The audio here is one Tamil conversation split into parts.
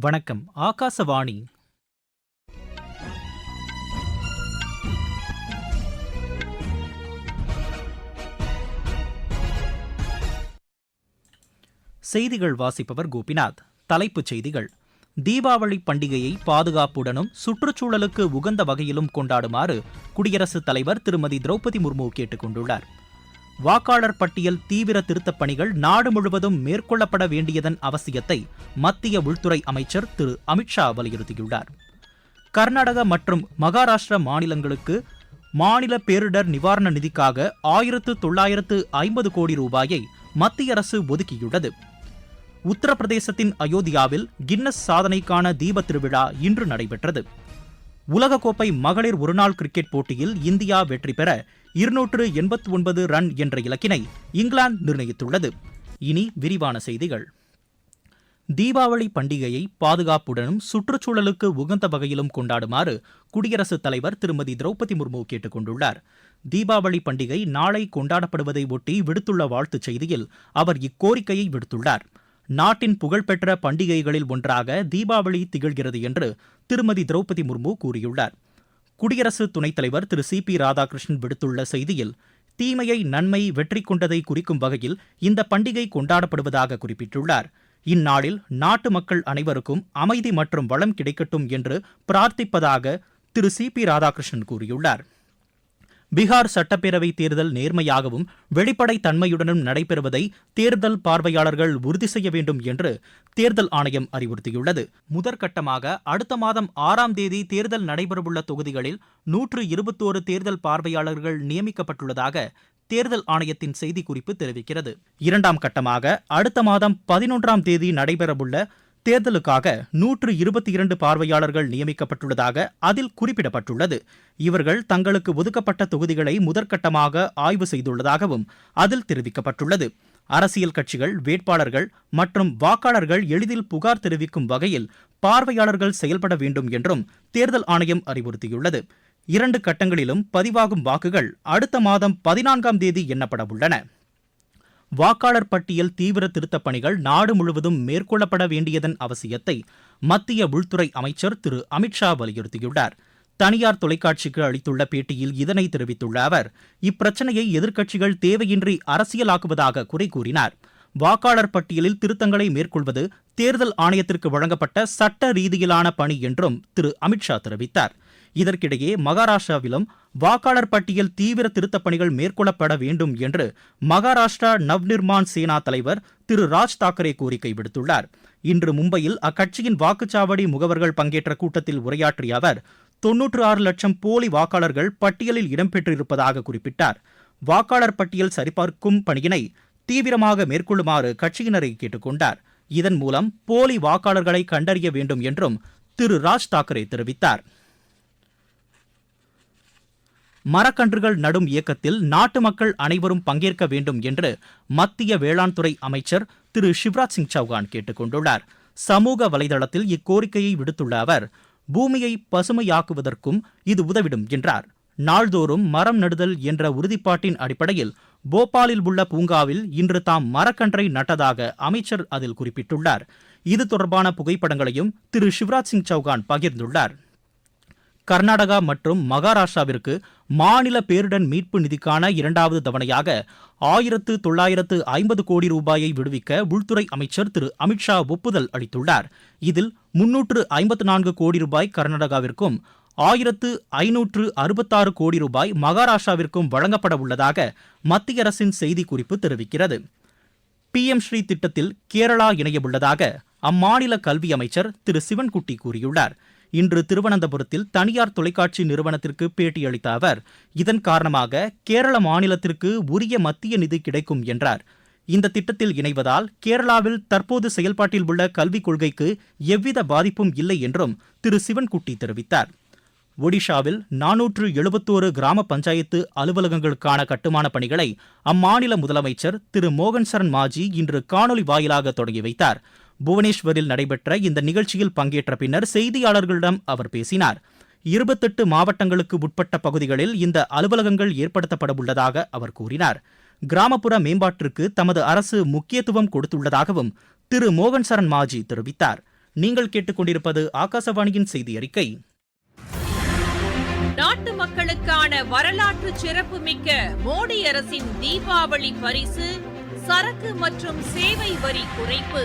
வணக்கம். ஆகாசவாணி. செய்திகள் வாசிப்பவர் கோபிநாத். தலைப்புச் செய்திகள். தீபாவளி பண்டிகையை பாதுகாப்புடனும் சுற்றுச்சூழலுக்கு உகந்த வகையிலும் கொண்டாடுமாறு குடியரசுத் தலைவர் திருமதி திரௌபதி முர்மு கேட்டுக் கொண்டுள்ளார். வாக்காளர் பட்டியல் தீவிர திருத்தப் பணிகள் நாடு முழுவதும் மேற்கொள்ளப்பட வேண்டியதன் அவசியத்தை மத்திய உள்துறை அமைச்சர் திரு அமித்ஷா வலியுறுத்தியுள்ளார். கர்நாடக மற்றும் மகாராஷ்டிரா மாநிலங்களுக்கு மாநில பேரிடர் நிவாரண நிதிக்காக ஆயிரத்து தொள்ளாயிரத்து ஐம்பது கோடி ரூபாயை மத்திய அரசு ஒதுக்கியுள்ளது. உத்தரப்பிரதேசத்தின் அயோத்தியாவில் கின்னஸ் சாதனைக்கான தீப திருவிழா இன்று நடைபெற்றது. உலகக்கோப்பை மகளிர் ஒருநாள் கிரிக்கெட் போட்டியில் இந்தியா வெற்றி பெற இருநூற்று எண்பத்தி ஒன்பது ரன் என்ற இலக்கினை இங்கிலாந்து நிர்ணயித்துள்ளது. இனி விரிவான செய்திகள். தீபாவளி பண்டிகையை பாதுகாப்புடனும் சுற்றுச்சூழலுக்கு உகந்த வகையிலும் கொண்டாடுமாறு குடியரசுத் தலைவர் திருமதி திரௌபதி முர்மு கேட்டுக் கொண்டுள்ளார். தீபாவளி பண்டிகை நாளை கொண்டாடப்படுவதை ஒட்டி விடுத்துள்ள வாழ்த்துச் செய்தியில் அவர் இக்கோரிக்கையை விடுத்துள்ளார். நாட்டின் புகழ்பெற்ற பண்டிகைகளில் ஒன்றாக தீபாவளி திகழ்கிறது என்று திருமதி திரௌபதி முர்மு கூறியுள்ளார். குடியரசு துணைத் தலைவர் திரு சி பி ராதாகிருஷ்ணன் விடுத்துள்ள செய்தியில் தீமையை நன்மை வெற்றி கொண்டதை குறிக்கும் வகையில் இந்த பண்டிகை கொண்டாடப்படுவதாக குறிப்பிட்டுள்ளார். இந்நாளில் நாட்டு மக்கள் அனைவருக்கும் அமைதி மற்றும் வளம் கிடைக்கட்டும் என்று பிரார்த்திப்பதாக திரு சி பி ராதாகிருஷ்ணன் கூறியுள்ளார். பீகார் சட்டப்பேரவை தேர்தல் நேர்மையாகவும் வெளிப்படை தன்மையுடனும் நடைபெறுவதை தேர்தல் பார்வையாளர்கள் உறுதி செய்ய வேண்டும் என்று தேர்தல் ஆணையம் அறிவுறுத்தியுள்ளது. முதற்கட்டமாக அடுத்த மாதம் ஆறாம் தேதி தேர்தல் நடைபெறவுள்ள தொகுதிகளில் நூற்று இருபத்தோரு தேர்தல் பார்வையாளர்கள் நியமிக்கப்பட்டுள்ளதாக தேர்தல் ஆணையத்தின் செய்திக்குறிப்பு தெரிவிக்கிறது. இரண்டாம் கட்டமாக அடுத்த மாதம் பதினொன்றாம் தேதி நடைபெறவுள்ள தேர்தலுக்காக நூற்று இருபத்தி இரண்டு பார்வையாளர்கள் நியமிக்கப்பட்டுள்ளதாக அதில் குறிப்பிடப்பட்டுள்ளது. இவர்கள் தங்களுக்கு ஒதுக்கப்பட்ட தொகுதிகளை முதற்கட்டமாக ஆய்வு செய்துள்ளதாகவும் அதில் தெரிவிக்கப்பட்டுள்ளது. அரசியல் கட்சிகள் வேட்பாளர்கள் மற்றும் வாக்காளர்கள் எளிதில் புகார் தெரிவிக்கும் வகையில் பார்வையாளர்கள் செயல்பட வேண்டும் என்றும் தேர்தல் ஆணையம் அறிவுறுத்தியுள்ளது. இரண்டு கட்டங்களிலும் பதிவாகும் வாக்குகள் அடுத்த மாதம் பதினான்காம் தேதி எண்ணப்பட உள்ளன. வாக்காளர் பட்டியல் தீவிர திருத்தப் பணிகள் நாடு முழுவதும் மேற்கொள்ளப்பட வேண்டியதன் அவசியத்தை மத்திய உள்துறை அமைச்சர் திரு. அமித்ஷா வலியுறுத்தியுள்ளார். தனியார் தொலைக்காட்சிக்கு அளித்துள்ள பேட்டியில் இதனை தெரிவித்துள்ள அவர் இப்பிரச்சனையை எதிர்க்கட்சிகள் தேவையின்றி அரசியலாக்குவதாக குறை கூறினார். வாக்காளர் பட்டியலில் திருத்தங்களை மேற்கொள்வது தேர்தல் ஆணையத்திற்கு வழங்கப்பட்ட சட்ட ரீதியிலான பணி என்றும் திரு. அமித்ஷா தெரிவித்தார். இதற்கிடையே மகாராஷ்டிராவிலும் வாக்காளர் பட்டியல் தீவிர திருத்தப் பணிகள் மேற்கொள்ளப்பட வேண்டும் என்று மகாராஷ்டிரா நவ்நிர்மான் சேனா தலைவர் திரு ராஜ் தாக்கரே கோரிக்கை விடுத்துள்ளார். இன்று மும்பையில் அக்கட்சியின் வாக்குச்சாவடி முகவர்கள் பங்கேற்ற கூட்டத்தில் உரையாற்றிய அவர் தொன்னூற்று ஆறு லட்சம் போலி வாக்காளர்கள் பட்டியலில் இடம்பெற்றிருப்பதாக குறிப்பிட்டார். வாக்காளர் பட்டியல் சரிபார்க்கும் பணியினை தீவிரமாக மேற்கொள்ளுமாறு கட்சியினரை கேட்டுக்கொண்டார் இதன் மூலம் போலி வாக்காளர்களை கண்டறிய வேண்டும் என்றும் திரு ராஜ் தாக்கரே தெரிவித்தார். மரக்கன்றுகள் நடும் இயக்கத்தில் நாட்டு மக்கள் அனைவரும் பங்கேற்க வேண்டும் என்று மத்திய வேளாண் துறை அமைச்சர் திரு சிவராஜ் சிங் சௌகான் கேட்டுக் கொண்டுள்ளார். சமூக வலைதளத்தில் இக்கோரிக்கையை விடுத்துள்ள அவர் பூமியை பசுமையாக்குவதற்கும் இது உதவிடும் என்றார். நாள்தோறும் மரம் நடுதல் என்ற உறுதிப்பாட்டின் அடிப்படையில் போபாலில் உள்ள பூங்காவில் இன்று தாம் மரக்கன்றை நட்டதாக அமைச்சர் அதில் குறிப்பிட்டுள்ளார். இது தொடர்பான புகைப்படங்களையும் திரு சிவராஜ் சிங் சௌகான் பகிர்ந்துள்ளார். கர்நாடகா மற்றும் மகாராஷ்டிராவிற்கு மாநில பேரிடர் மீட்பு நிதிக்கான இரண்டாவது தவணையாக ஆயிரத்து தொள்ளாயிரத்து ஐம்பது கோடி ரூபாயை விடுவிக்க உள்துறை அமைச்சர் திரு அமித்ஷா ஒப்புதல் அளித்துள்ளார். இதில் முன்னூற்று ஐம்பத்து நான்கு கோடி ரூபாய் கர்நாடகாவிற்கும் ஆயிரத்து ஐநூற்று அறுபத்தாறு கோடி ரூபாய் மகாராஷ்டிராவிற்கும் வழங்கப்பட உள்ளதாக மத்திய அரசின் செய்திக்குறிப்பு தெரிவிக்கிறது. பிஎம் ஸ்ரீ திட்டத்தில் கேரளா இணையவுள்ளதாக அம்மாநில கல்வி அமைச்சர் திரு சிவன்குட்டி கூறியுள்ளார். இன்று திருவனந்தபுரத்தில் தனியார் தொலைக்காட்சி நிறுவனத்திற்கு பேட்டியளித்த அவர் இதன் காரணமாக கேரள மாநிலத்திற்கு உரிய மத்திய நிதி கிடைக்கும் என்றார். இந்த திட்டத்தில் இணைவதால் கேரளாவில் தற்போது செயல்பாட்டில் உள்ள கல்விக் கொள்கைக்கு எவ்வித பாதிப்பும் இல்லை என்றும் திரு. சிவன்குட்டி தெரிவித்தார். ஒடிஷாவில் நானூற்று எழுபத்தோரு கிராம பஞ்சாயத்து அலுவலகங்களுக்கான கட்டுமான பணிகளை அம்மாநில முதலமைச்சர் திரு. மோகன் சரண் மாஜி இன்று காணொலி வாயிலாக தொடங்கி வைத்தார். புவனேஸ்வரில் நடைபெற்ற இந்த நிகழ்ச்சியில் பங்கேற்ற பின்னர் செய்தியாளர்களிடம் அவர் பேசினார். இருபத்தெட்டு மாவட்டங்களுக்கு உட்பட்ட பகுதிகளில் இந்த அலுவலகங்கள் ஏற்படுத்தப்பட உள்ளதாக அவர் கூறினார். கிராமப்புற மேம்பாட்டிற்கு தமது அரசு முக்கியத்துவம் கொடுத்துள்ளதாகவும் திரு. மோகன் சரண் மாஜி தெரிவித்தார். நீங்கள் கேட்டுக்கொண்டிருப்பது ஆகாசவாணியின் செய்தி அறிக்கை நாட்டு மக்களுக்கான வரலாற்று சிறப்புமிக்க மோடி அரசின் தீபாவளி பரிசு சரக்கு மற்றும் சேவை வரி குறைப்பு.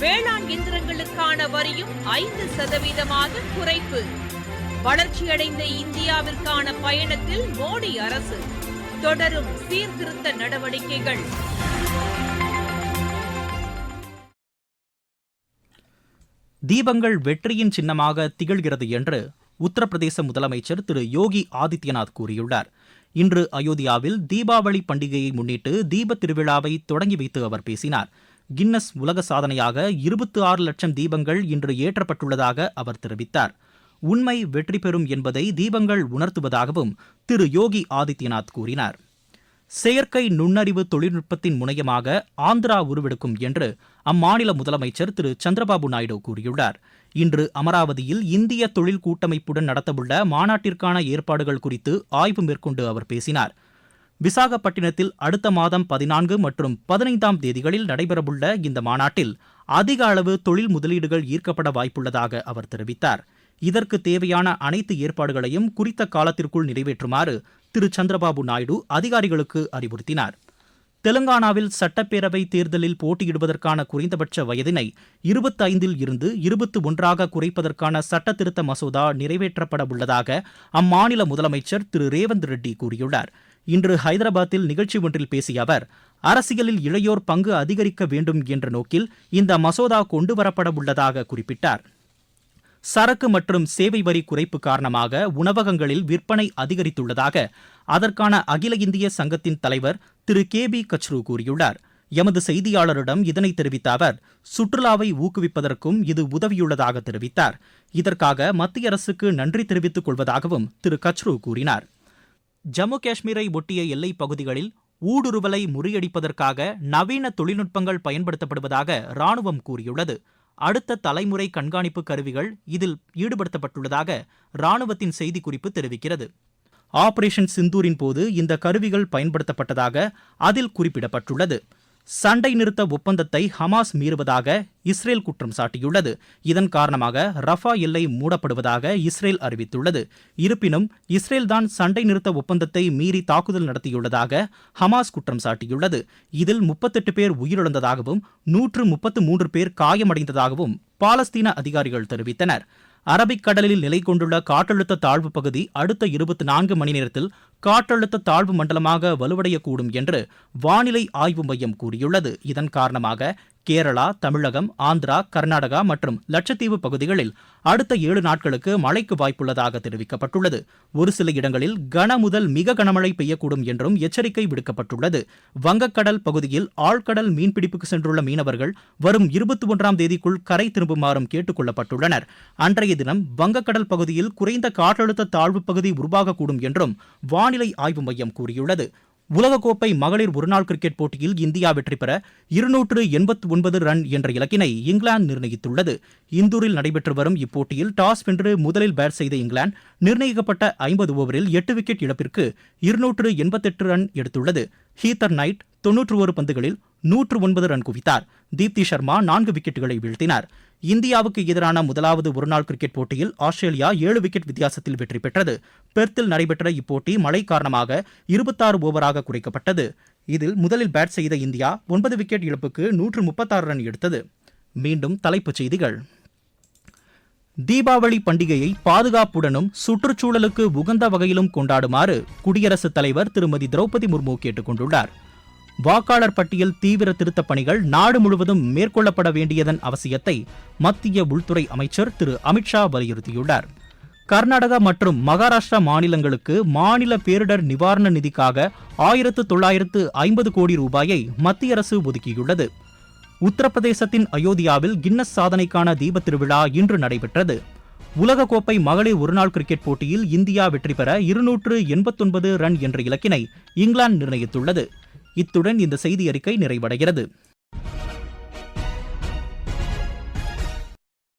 வேளாண் இயந்திரங்களுக்கான வரியும் ஐந்து சதவீதமாக குறைப்பு. வளர்ச்சியடைந்த இந்தியாவிற்கான பயணத்தில் மோடி அரசு. தொடரும் சீர்திருத்த நடவடிக்கைகள். தீபங்கள் வெற்றியின் சின்னமாக திகழ்கிறது என்று உத்தரப்பிரதேச முதலமைச்சர் திரு யோகி ஆதித்யநாத் கூறியுள்ளார். இன்று அயோத்தியாவில் தீபாவளி பண்டிகையை முன்னிட்டு தீப திருவிழாவை தொடங்கி வைத்து அவர் பேசினார். கின்னஸ் உலக சாதனையாக இருபத்தி ஆறு லட்சம் தீபங்கள் இன்று ஏற்றப்பட்டுள்ளதாக அவர் தெரிவித்தார். உண்மை வெற்றி பெறும் என்பதை தீபங்கள் உணர்த்துவதாகவும் திரு யோகி ஆதித்யநாத் கூறினார். செயற்கை நுண்ணறிவு தொழில்நுட்பத்தின் முனையமாக ஆந்திரா உருவெடுக்கும் என்று அம்மாநில முதலமைச்சர் திரு சந்திரபாபு நாயுடு கூறியுள்ளார். இன்று அமராவதியில் இந்திய தொழில் கூட்டமைப்புடன் நடத்தவுள்ள மாநாட்டிற்கான ஏற்பாடுகள் குறித்து ஆய்வு மேற்கொண்டு அவர் பேசினார். விசாகப்பட்டினத்தில் அடுத்த மாதம் பதினான்கு மற்றும் பதினைந்தாம் தேதிகளில் நடைபெறவுள்ள இந்த மாநாட்டில் அதிக அளவு தொழில் முதலீடுகள் ஈர்க்கப்பட வாய்ப்புள்ளதாக அவர் தெரிவித்தார். இதற்கு தேவையான அனைத்து ஏற்பாடுகளையும் குறித்த காலத்திற்குள் நிறைவேற்றுமாறு திரு. சந்திரபாபு நாயுடு அதிகாரிகளுக்கு அறிவுறுத்தினார். தெலுங்கானாவில் சட்டப்பேரவை தேர்தலில் போட்டியிடுவதற்கான குறைந்தபட்ச வயதினை இருபத்தைந்தில் இருந்து இருபத்து ஒன்றாக குறைப்பதற்கான சட்ட திருத்த மசோதா நிறைவேற்றப்பட உள்ளதாக அம்மாநில முதலமைச்சர் திரு. ரேவந்த் ரெட்டி கூறியுள்ளார். இன்று ஹைதராபாத்தில் நிகழ்ச்சி ஒன்றில் பேசிய அவர் அரசியலில் இளையோர் பங்கு அதிகரிக்க வேண்டும் என்ற நோக்கில் இந்த மசோதா கொண்டுவரப்பட உள்ளதாக குறிப்பிட்டார். சரக்கு மற்றும் சேவை வரி குறைப்பு காரணமாக உணவகங்களில் விற்பனை அதிகரித்துள்ளதாக அதற்கான அகில இந்திய சங்கத்தின் தலைவர் திரு. கே. பி. கச்ரு கூறியுள்ளார். எமது செய்தியாளரிடம் இதனை தெரிவித்த அவர் சுற்றுலாவை ஊக்குவிப்பதற்கும் இது உதவியுள்ளதாக தெரிவித்தார். இதற்காக மத்திய அரசுக்கு நன்றி தெரிவித்துக் கொள்வதாகவும் திரு. கச்ரு கூறினார். ஜம்மு காஷ்மீரை ஒட்டிய எல்லைப் பகுதிகளில் ஊடுருவலை முறியடிப்பதற்காக நவீன தொழில்நுட்பங்கள் பயன்படுத்தப்படுவதாக ராணுவம் கூறியுள்ளது. அடுத்த தலைமுறை கண்காணிப்பு கருவிகள் இதில் ஈடுபடுத்தப்பட்டுள்ளதாக ராணுவத்தின் செய்திக்குறிப்பு தெரிவிக்கிறது. ஆபரேஷன் சிந்தூரின் போது இந்த கருவிகள் பயன்படுத்தப்பட்டதாக அதில் குறிப்பிடப்பட்டுள்ளது. சண்டை நிறுத்த ஒப்பந்தத்தை ஹமாஸ் மீறுவதாக இஸ்ரேல் குற்றம் சாட்டியுள்ளது. இதன் காரணமாக ரஃபா எல்லை மூடப்படுவதாக இஸ்ரேல் அறிவித்துள்ளது. இருப்பினும் இஸ்ரேல்தான் சண்டை நிறுத்த ஒப்பந்தத்தை மீறி தாக்குதல் நடத்தியுள்ளதாக ஹமாஸ் குற்றம் சாட்டியுள்ளது. இதில் முப்பத்தெட்டு பேர் உயிரிழந்ததாகவும் நூற்று முப்பத்து மூன்று பேர் காயமடைந்ததாகவும் பாலஸ்தீன அதிகாரிகள் தெரிவித்தனர். அரபிக்கடலில் நிலை கொண்டுள்ள காற்றழுத்த தாழ்வு பகுதி அடுத்த இருபத்தி நான்கு மணி நேரத்தில் காற்றழுத்த தாழ்வு மண்டலமாக வலுவடையக்கூடும் என்று வானிலை ஆய்வு மையம் கூறியுள்ளது. இதன் காரணமாக கேரளா தமிழகம் ஆந்திரா கர்நாடகா மற்றும் லட்சத்தீவு பகுதிகளில் அடுத்த ஏழு நாட்களுக்கு மழைக்கு வாய்ப்புள்ளதாக தெரிவிக்கப்பட்டுள்ளது. ஒரு சில இடங்களில் கன முதல் மிக கனமழை பெய்யக்கூடும் என்றும் எச்சரிக்கை விடுக்கப்பட்டுள்ளது. வங்கக்கடல் பகுதியில் ஆழ்கடல் மீன்பிடிப்புக்கு சென்றுள்ள மீனவர்கள் வரும் இருபத்தி ஒன்றாம் தேதிக்குள் கரை திரும்புமாறும் கேட்டுக் கொள்ளப்பட்டுள்ளனர். அன்றைய தினம் வங்கக்கடல் பகுதியில் குறைந்த காற்றழுத்த தாழ்வு பகுதி உருவாகக்கூடும் என்றும் வானிலை ஆய்வு மையம் கூறியுள்ளது. உலகக்கோப்பை மகளிர் ஒருநாள் கிரிக்கெட் போட்டியில் இந்தியா வெற்றி பெற இருநூற்று எண்பத்தி ஒன்பது ரன் என்ற இலக்கினை இங்கிலாந்து நிர்ணயித்துள்ளது. இந்தூரில் நடைபெற்று வரும் இப்போட்டியில் டாஸ் வென்று முதலில் பேட் செய்த இங்கிலாந்து நிர்ணயிக்கப்பட்ட ஐம்பது ஓவரில் எட்டு விக்கெட் இழப்பிற்கு இருநூற்று எண்பத்தெட்டு ரன் எடுத்துள்ளது. ஹீத்தர் நைட் தொன்னூற்று ஒரு பந்துகளில் நூற்று ஒன்பது ரன் குவித்தார். தீப்தி சர்மா நான்கு விக்கெட்டுகளை வீழ்த்தினார். இந்தியாவுக்கு எதிரான முதலாவது ஒருநாள் கிரிக்கெட் போட்டியில் ஆஸ்திரேலியா ஏழு விக்கெட் வித்தியாசத்தில் வெற்றி பெற்றது. பெர்த்தில் நடைபெற்ற இப்போட்டி மழை காரணமாக இருபத்தாறு ஓவராக குறைக்கப்பட்டது. இதில் முதலில் பேட் செய்த இந்தியா ஒன்பது விக்கெட் இழப்புக்கு நூற்று முப்பத்தாறு ரன் எடுத்தது. மீண்டும் தலைப்புச் செய்திகள். தீபாவளி பண்டிகையை பாதுகாப்புடனும் சுற்றுச்சூழலுக்கு உகந்த வகையிலும் கொண்டாடுமாறு குடியரசுத் தலைவர் திருமதி திரௌபதி முர்மு கேட்டுக் கொண்டுள்ளார். வாக்காளர் பட்டியல் தீவிர திருத்தப் பணிகள் நாடு முழுவதும் மேற்கொள்ளப்பட வேண்டியதன் அவசியத்தை மத்திய உள்துறை அமைச்சர் திரு அமித்ஷா வலியுறுத்தியுள்ளார். கர்நாடகா மற்றும் மகாராஷ்டிரா மாநிலங்களுக்கு மாநில பேரிடர் நிவாரண நிதிக்காக ஆயிரத்து தொள்ளாயிரத்து ஐம்பது கோடி ரூபாயை மத்திய அரசு ஒதுக்கியுள்ளது. உத்தரப்பிரதேசத்தின் அயோத்தியாவில் கின்னஸ் சாதனைக்கான தீப திருவிழா இன்று நடைபெற்றது. உலகக்கோப்பை மகளிர் ஒருநாள் கிரிக்கெட் போட்டியில் இந்தியா வெற்றி பெற இருநூற்று எண்பத்தொன்பது ரன் என்ற இலக்கினை இங்கிலாந்து நிர்ணயித்துள்ளது. இத்துடன் இந்த செய்தி அறிக்கை நிறைவடைகிறது.